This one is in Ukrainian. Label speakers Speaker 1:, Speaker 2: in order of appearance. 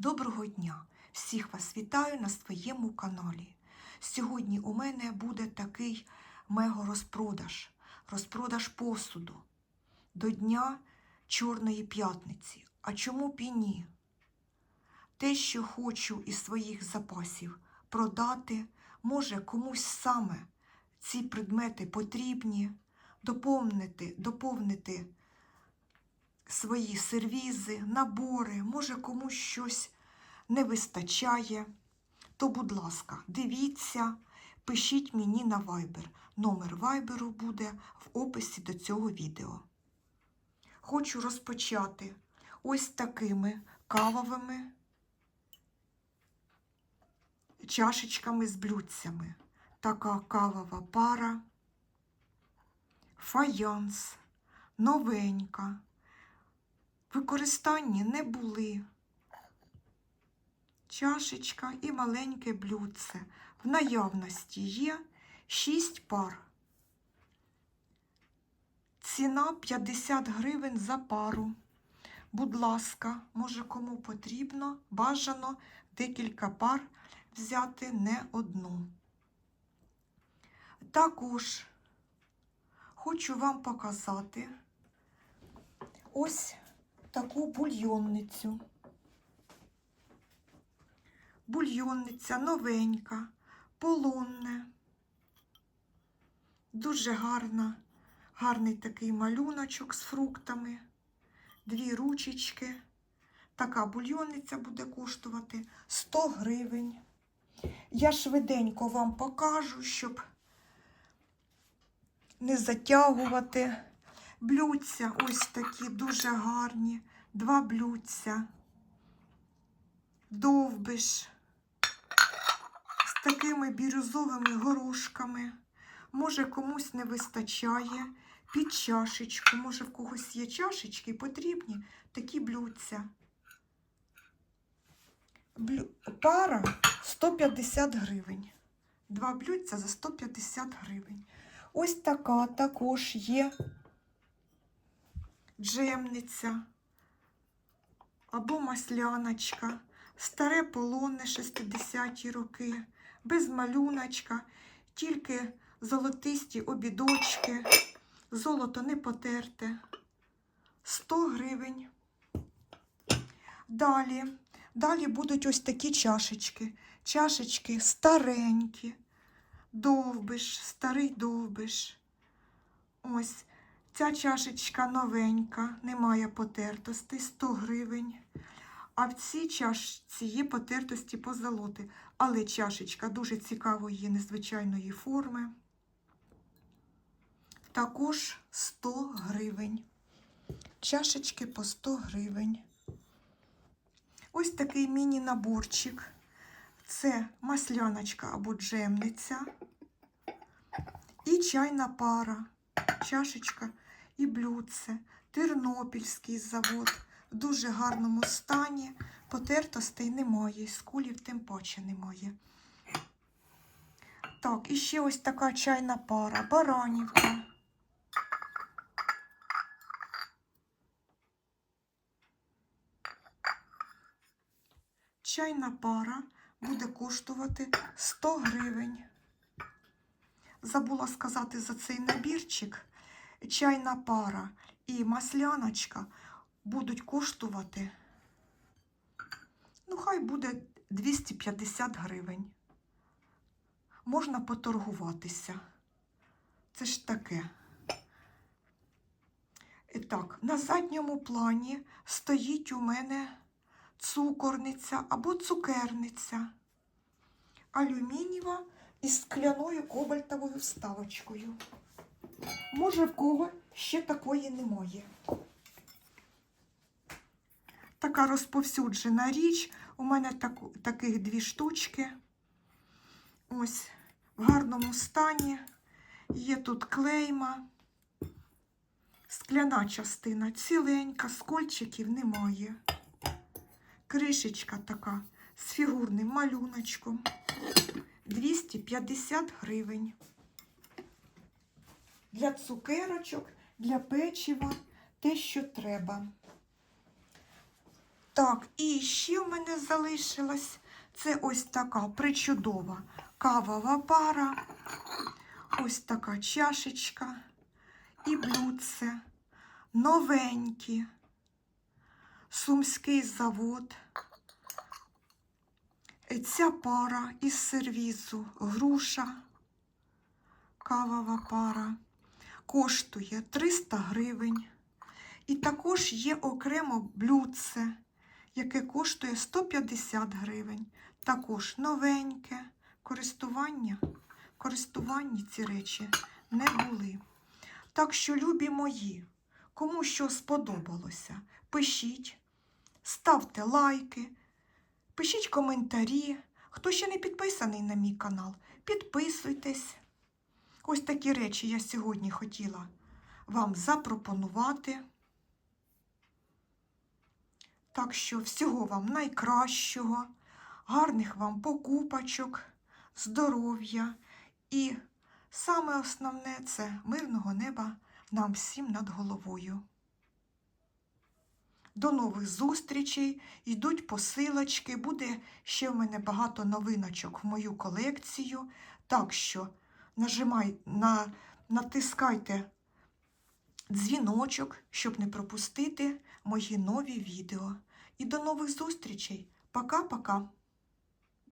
Speaker 1: Доброго дня! Всіх вас вітаю на своєму каналі. Сьогодні у мене буде такий мега-розпродаж, розпродаж посуду до Дня Чорної п'ятниці. А чому б і ні? Те, що хочу із своїх запасів продати, може комусь саме ці предмети потрібні, доповнити, доповнити свої сервізи, набори, може комусь щось не вистачає, то, будь ласка, дивіться, пишіть мені на Viber. Номер Viber буде в описі до цього відео. Хочу розпочати ось такими кавовими чашечками з блюдцями. Така кавова пара, фаянс, новенька. Використанні не були. Чашечка і маленьке блюдце. В наявності є 6 пар. Ціна 50 гривень за пару. Будь ласка, може кому потрібно, бажано декілька пар взяти не одну. Також хочу вам показати ось таку бульйонницю. Бульйонниця новенька, полонне. Дуже гарна, гарний такий малюночок з фруктами, дві ручечки. Така бульйонниця буде коштувати 100 гривень. Я швиденько вам покажу, щоб не затягувати. Блюдця ось такі дуже гарні, два блюдця, довбиш з такими бірюзовими горошками. Може, комусь не вистачає під чашечку. Може, в когось є чашечки потрібні такі блюдця. Блю... Пара 150 гривень. Два блюдця за 150 гривень. Ось така також є джемниця або масляночка, старе полонне 60-ті роки, без малюночка, тільки золотисті обідочки, золото не потерте. 100 гривень. Далі, далі будуть ось такі чашечки. Чашечки старенькі, довбиш, старий довбиш. Ось Ця чашечка новенька, немає потертостей, 100 гривень. А в цій чашці є потертості позолоти. Але чашечка дуже цікавої, незвичайної форми. Також 100 гривень. Чашечки по 100 гривень. Ось такий міні-наборчик. Це масляночка або джемниця і чайна пара чашечка і блюдце. Тернопільський завод в дуже гарному стані. Потертостей немає, скулів тим паче немає. Так, і ще ось така чайна пара, баранівка. Чайна пара буде коштувати 100 гривень. Забула сказати за цей набірчик. Чайна пара і масляночка будуть коштувати, ну, хай буде 250 гривень. Можна поторгуватися. Це ж таке. І так, на задньому плані стоїть у мене цукорниця або цукерниця. Алюмінієва із скляною кобальтовою вставочкою. Може, в кого ще такої немає. Така розповсюджена річ. У мене так, таких дві штучки. Ось в гарному стані. Є тут клейма. Скляна частина ціленька, скольчиків немає. Кришечка така з фігурним малюночком. 250 гривень. Для цукерочок, для печива, те, що треба. Так, і ще в мене залишилось це ось така причудова кавова пара, ось така чашечка і блюдце, новенькі, сумський завод. Ця пара із сервізу груша, кавова пара, коштує 300 гривень. І також є окремо блюдце, яке коштує 150 гривень. Також новеньке користування. Користуванні ці речі не були. Так що, любі мої, кому що сподобалося, пишіть, ставте лайки, пишіть коментарі. Хто ще не підписаний на мій канал, підписуйтесь. Ось такі речі я сьогодні хотіла вам запропонувати. Так що всього вам найкращого, гарних вам покупочок, здоров'я і саме основне це мирного неба нам всім над головою. До нових зустрічей, йдуть посилочки, буде ще в мене багато новиночок в мою колекцію. Так що нажимай, на, натискайте дзвіночок, щоб не пропустити мої нові відео. І до нових зустрічей. Пока-пока!